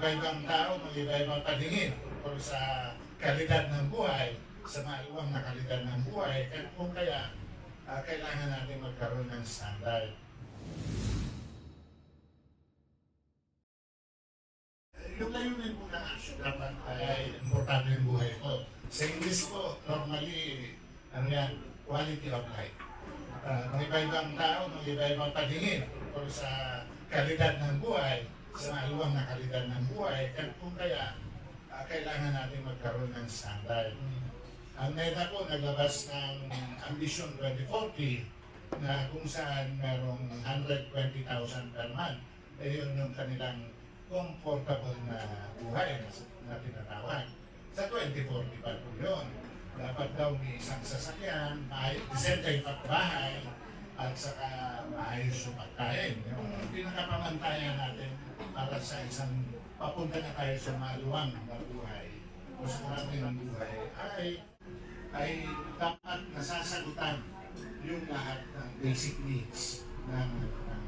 iba-ibang tao, mag iba-ibang paningin tungkol sa kalidad ng buhay, sa maluwang na kalidad ng buhay, at kung kaya ah, kailangan natin magkaroon ng standard. Yung layunin po ng dapat ay importante yung buhay ko. Sa English po, normally, ano yan, quality of life. Uh, mga iba-ibang tao, mga iba-ibang paningin tungkol sa kalidad ng buhay, sa maluwang na kalidad ng buhay, at kung kaya ah, kailangan natin magkaroon ng standard. Ang NEDA po naglabas ng Ambition 2040 na kung saan merong 120,000 per month. Eh, yun yung kanilang comfortable na buhay na, na tinatawag. Sa 2040 pa po yun. Dapat daw may isang sasakyan, maayos, decente yung bahay, at saka maayos yung pagkain. Yung pinakapamantayan natin para sa isang papunta na tayo sa maluwang na buhay o sa marami ng buhay ay ay dapat nasasagutan yung lahat ng basic needs ng, ng.